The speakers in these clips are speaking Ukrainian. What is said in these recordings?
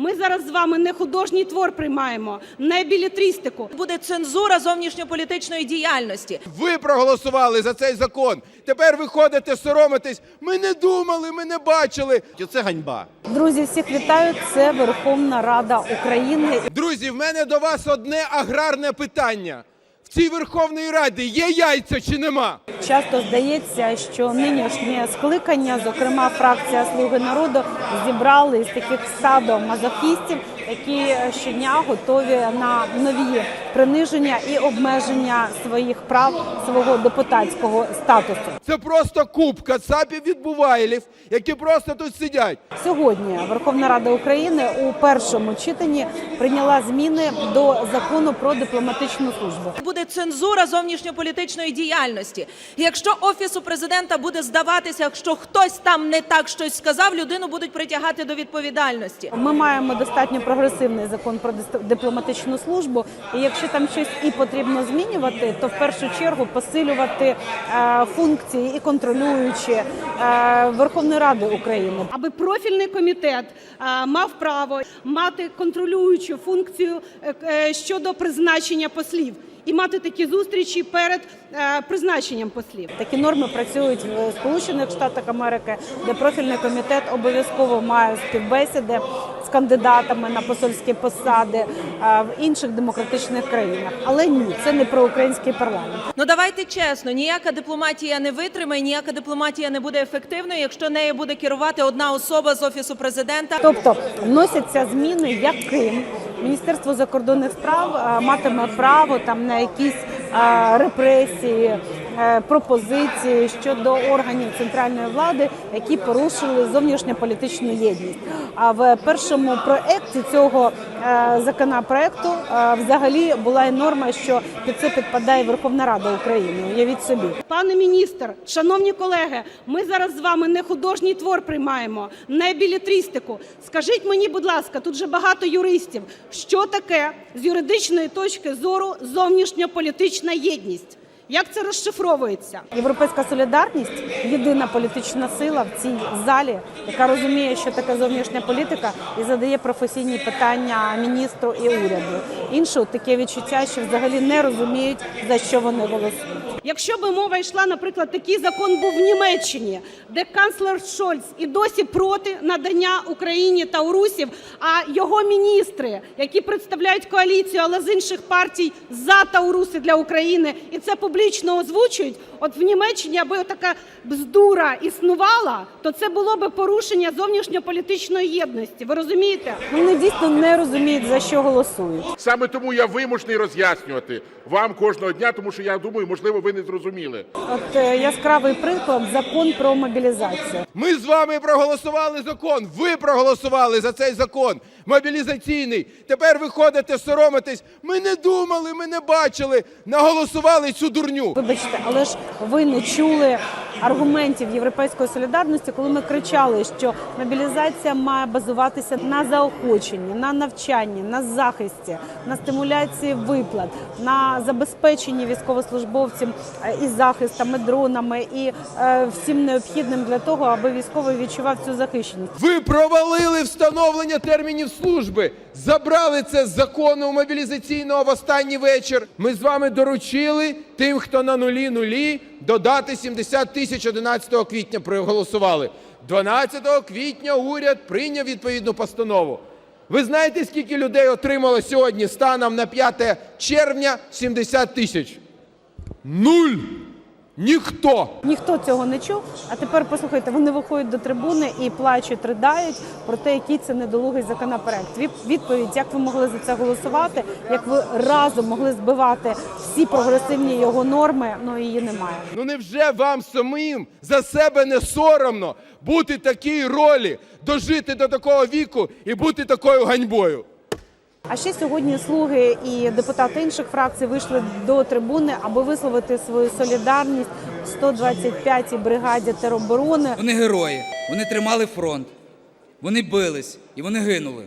Ми зараз з вами не художній твор приймаємо, не білетристику. Буде цензура зовнішньополітичної діяльності. Ви проголосували за цей закон. Тепер ви ходите, соромитесь. Ми не думали, ми не бачили. Це ганьба. Друзі, всіх вітаю. Це Верховна Рада України. Друзі, в мене до вас одне аграрне питання. В цій Верховній Раді є яйця чи нема? Часто здається, що нинішнє скликання, зокрема фракція Слуги народу, зібрали із таких стадо мазохістів, які щодня готові на нові приниження і обмеження своїх прав, свого депутатського статусу. Це просто куб кацапів відбувайлів, які просто тут сидять. Сьогодні Верховна Рада України у першому читанні прийняла зміни до закону про дипломатичну службу. Буде цензура зовнішньополітичної діяльності. Якщо офісу президента буде здаватися, що хтось там не так щось сказав, людину будуть притягати до відповідальності. Ми маємо достатньо прогресивний закон про дипломатичну службу. І якщо там щось і потрібно змінювати, то в першу чергу посилювати е, функції і контролюючі е, Верховної Ради України. Аби профільний комітет е, мав право мати контролюючу функцію щодо призначення послів і мати такі зустрічі перед е, призначенням послів. Такі норми працюють в Сполучених Штатах Америки, де профільний комітет обов'язково має співбесіди з кандидатами на посольські посади е, в інших демократичних країнах. Але ні, це не про український парламент. Ну давайте чесно, ніяка дипломатія не витримає, ніяка дипломатія не буде ефективною, якщо нею буде керувати одна особа з офісу президента. Тобто вносяться зміни, яким Міністерство закордонних справ е, матиме право там на якісь е, репресії, пропозиції щодо органів центральної влади, які порушили зовнішньополітичну єдність. А в першому проекті цього е, законопроекту е, взагалі була і норма, що під це підпадає Верховна Рада України. Уявіть собі. Пане міністр, шановні колеги, ми зараз з вами не художній твор приймаємо, не білетристику. Скажіть мені, будь ласка, тут же багато юристів, що таке з юридичної точки зору зовнішньополітична єдність? Як це розшифровується? Європейська солідарність єдина політична сила в цій залі, яка розуміє, що таке зовнішня політика, і задає професійні питання міністру і уряду. Інше таке відчуття, що взагалі не розуміють за що вони голосують. Якщо би мова йшла, наприклад, такий закон був в Німеччині, де канцлер Шольц і досі проти надання Україні таурусів, а його міністри, які представляють коаліцію, але з інших партій за тауруси для України, і це публічно озвучують. От в Німеччині, аби така бздура існувала, то це було би порушення зовнішньополітичної єдності. Ви розумієте? Вони дійсно не розуміють за що голосують. Саме тому я вимушений роз'яснювати вам кожного дня, тому що я думаю, можливо, ви не зрозуміли. От е, яскравий приклад закон про мобілізацію. Ми з вами проголосували закон. Ви проголосували за цей закон мобілізаційний. Тепер ви ходите, соромитесь. Ми не думали, ми не бачили. Наголосували цю дурню. Вибачте, але ж ви не чули аргументів європейської солідарності, коли ми кричали, що мобілізація має базуватися на заохоченні, на навчанні, на захисті, на стимуляції виплат, на забезпеченні військовослужбовців е, і захистами, дронами і е, всім необхідним для того, аби військовий відчував цю захищеність. Ви провалили встановлення термінів служби. Забрали це з закону мобілізаційного в останній вечір. Ми з вами доручили тим, хто на нулі нулі, додати 70 тисяч 11 квітня проголосували. 12 квітня уряд прийняв відповідну постанову. Ви знаєте, скільки людей отримало сьогодні станом на 5 червня 70 тисяч? Нуль! Ніхто! Ніхто цього не чув. А тепер послухайте, вони виходять до трибуни і плачуть, ридають про те, який це недолугий законопроект. Відповідь, як ви могли за це голосувати, як ви разом могли збивати всі прогресивні його норми, ну її немає. Ну невже вам самим за себе не соромно бути такій ролі, дожити до такого віку і бути такою ганьбою? А ще сьогодні слуги і депутати інших фракцій вийшли до трибуни, аби висловити свою солідарність 125-й бригаді тероборони. Вони герої, вони тримали фронт, вони бились і вони гинули.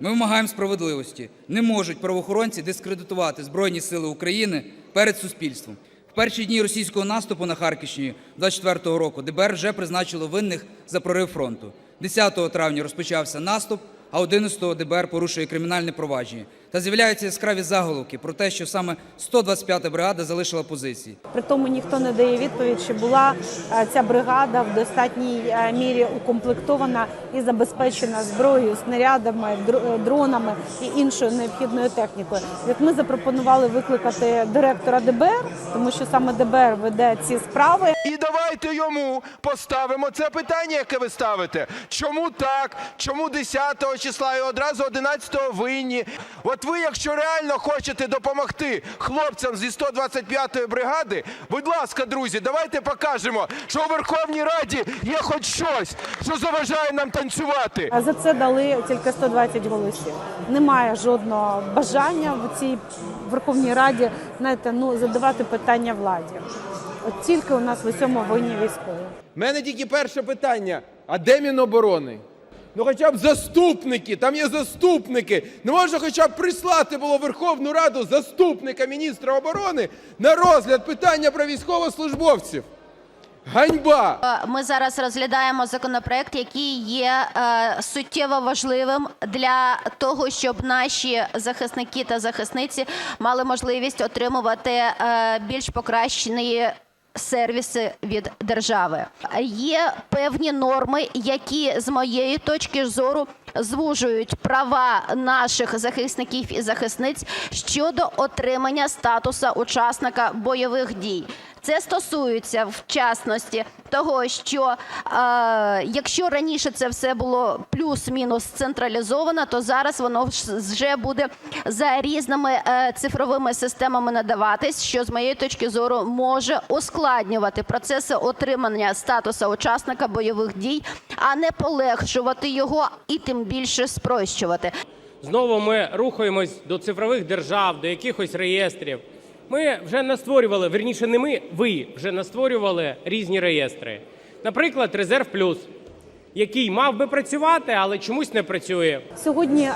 Ми вимагаємо справедливості. Не можуть правоохоронці дискредитувати Збройні Сили України перед суспільством. В перші дні російського наступу на Харківщині 24-го року ДБР вже призначило винних за прорив фронту. 10 травня розпочався наступ, а 11-го ДБР порушує кримінальне провадження. Та з'являються яскраві заголовки про те, що саме 125-та бригада залишила позиції. При тому ніхто не дає відповідь, чи була е, ця бригада в достатній е, мірі укомплектована і забезпечена зброєю, снарядами, е, дронами і іншою необхідною технікою. Як ми запропонували викликати директора ДБР, тому що саме ДБР веде ці справи. І давайте йому поставимо це питання, яке ви ставите. Чому так? Чому 10 числа і одразу 11 винні? От ви, якщо реально хочете допомогти хлопцям зі 125-ї бригади, будь ласка, друзі, давайте покажемо, що у Верховній Раді є хоч щось, що заважає нам танцювати. А за це дали тільки 120 голосів. Немає жодного бажання в цій Верховній Раді знаєте, ну задавати питання владі. От тільки у нас в усьому винні військові. У мене тільки перше питання: а де Міноборони? Ну хоча б заступники, там є заступники. Не можна хоча б прислати було Верховну Раду заступника міністра оборони на розгляд питання про військовослужбовців. Ганьба! Ми зараз розглядаємо законопроект, який є е, суттєво важливим для того, щоб наші захисники та захисниці мали можливість отримувати е, більш покращені сервіси від держави. Є певні норми, які з моєї точки зору звужують права наших захисників і захисниць щодо отримання статусу учасника бойових дій. Це стосується в частності того, що е, якщо раніше це все було плюс-мінус централізовано, то зараз воно вже буде за різними е, цифровими системами надаватись, що з моєї точки зору може ускладнювати процеси отримання статусу учасника бойових дій, а не полегшувати його і тим більше спрощувати. Знову ми рухаємось до цифрових держав, до якихось реєстрів. Ми вже настворювали, верніше, не ми, ви вже настворювали різні реєстри. Наприклад, Резерв Плюс, який мав би працювати, але чомусь не працює. Сьогодні е,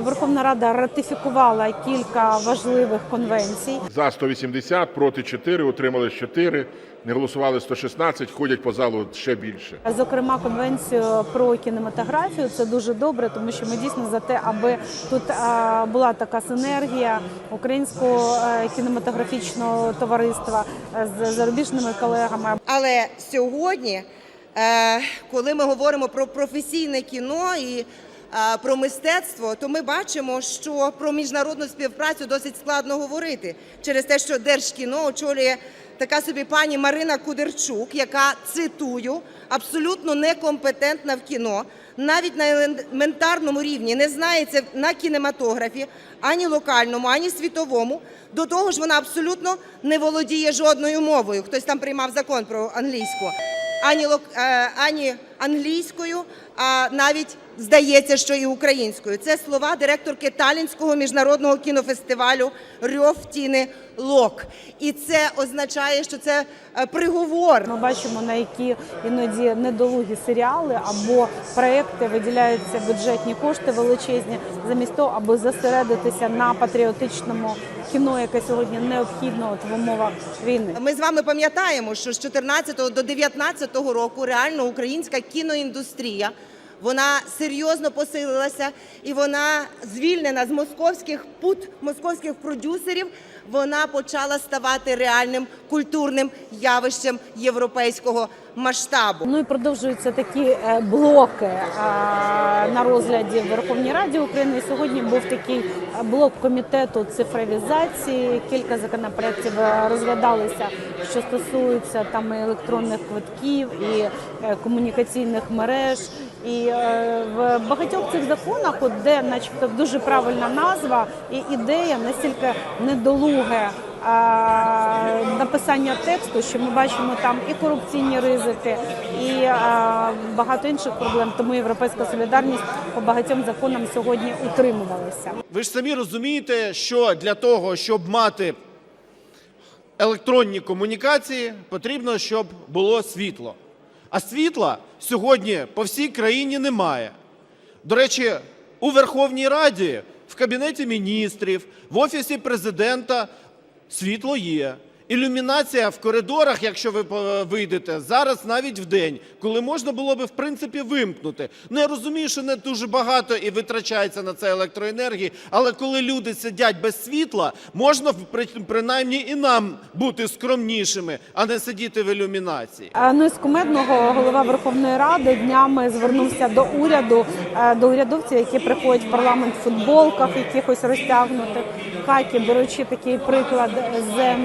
Верховна Рада ратифікувала кілька важливих конвенцій. За 180, проти 4, утримались 4, не голосували 116, ходять по залу ще більше. Зокрема, конвенцію про кінематографію це дуже добре, тому що ми дійсно за те, аби тут була така синергія українського е, кінематографічного товариства е, з зарубіжними колегами. Але сьогодні, е, коли ми говоримо про професійне кіно і про мистецтво, то ми бачимо, що про міжнародну співпрацю досить складно говорити через те, що Держкіно очолює така собі пані Марина Кудерчук, яка цитую абсолютно некомпетентна в кіно. Навіть на елементарному рівні не знається на кінематографі ані локальному, ані світовому. До того ж, вона абсолютно не володіє жодною мовою. Хтось там приймав закон про англійську, ані лок- е, ані англійською, а навіть здається, що і українською. Це слова директорки Талінського міжнародного кінофестивалю Рьов Тіни Лок. І це означає, що це е, приговор Ми бачимо, на які іноді недолугі серіали або проекти виділяються бюджетні кошти величезні, замість того, аби зосередитися на патріотичному кіно, яке сьогодні необхідно от в умовах війни. Ми з вами пам'ятаємо, що з 14 до 19 року реально українська кіноіндустрія вона серйозно посилилася і вона звільнена з московських пут московських продюсерів. Вона почала ставати реальним культурним явищем європейського масштабу. Ну і продовжуються такі е, блоки е, на розгляді в Верховній Раді України. Сьогодні був такий е, блок комітету цифровізації. Кілька законопроєктів розглядалися, що стосуються там і електронних квитків і комунікаційних мереж. І в багатьох цих законах, от де, начебто, дуже правильна назва і ідея настільки недолуге написання тексту, що ми бачимо там і корупційні ризики, і багато інших проблем. Тому європейська солідарність по багатьом законам сьогодні утримувалася. Ви ж самі розумієте, що для того, щоб мати електронні комунікації, потрібно, щоб було світло. А світла сьогодні по всій країні немає. До речі, у Верховній Раді, в Кабінеті міністрів, в Офісі президента світло є. Ілюмінація в коридорах, якщо ви вийдете, зараз навіть в день, коли можна було би в принципі вимкнути. Ну я розумію, що не дуже багато і витрачається на це електроенергії, але коли люди сидять без світла, можна при- принаймні і нам бути скромнішими, а не сидіти в ілюмінації. Ну з кумедного голова Верховної Ради днями звернувся до уряду, е, до урядовців, які приходять в парламент в футболках, якихось розтягнутих хакі, беручи такий приклад з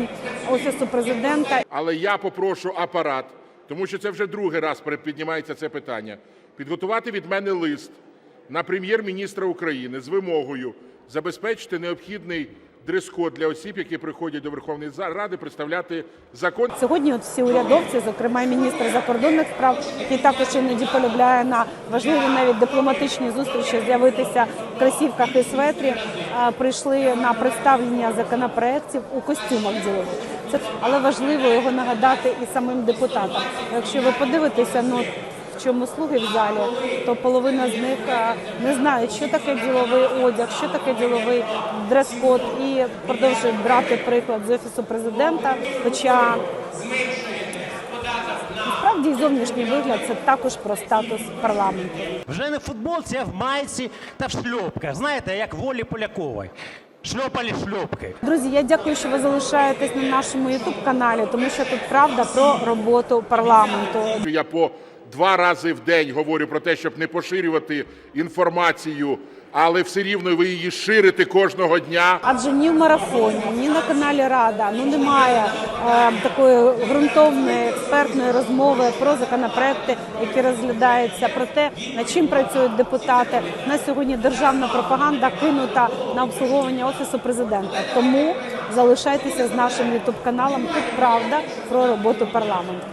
офісу президента. Але я попрошу апарат, тому що це вже другий раз піднімається це питання, підготувати від мене лист на прем'єр-міністра України з вимогою забезпечити необхідний дрес-код для осіб, які приходять до Верховної Ради представляти закон. Сьогодні от всі урядовці, зокрема і міністр закордонних справ, який також іноді полюбляє на важливі навіть дипломатичні зустрічі з'явитися в кросівках і светрі, прийшли на представлення законопроєктів у костюмах ділових. Це але важливо його нагадати і самим депутатам. Якщо ви подивитеся, ну в чому слуги в залі, то половина з них е, не знають, що таке діловий одяг, що таке діловий дрес-код, і продовжують брати приклад з офісу президента. Хоча насправді зовнішній вигляд це також про статус парламенту. Вже не в футболці, а в майці та в шльопках. Знаєте, як волі Полякової. Шльопалі шльопки. Друзі, я дякую, що ви залишаєтесь на нашому ютуб каналі, тому що тут правда про роботу парламенту. Я по два рази в день говорю про те, щоб не поширювати інформацію, але все рівно ви її ширите кожного дня. Адже ні в марафоні, ні на каналі Рада ну немає е, такої ґрунтовної експертної розмови про законопроекти, які розглядаються, про те, над чим працюють депутати. На сьогодні державна пропаганда кинута на обслуговування офісу президента. Тому залишайтеся з нашим ютуб каналом. Тут правда про роботу парламенту.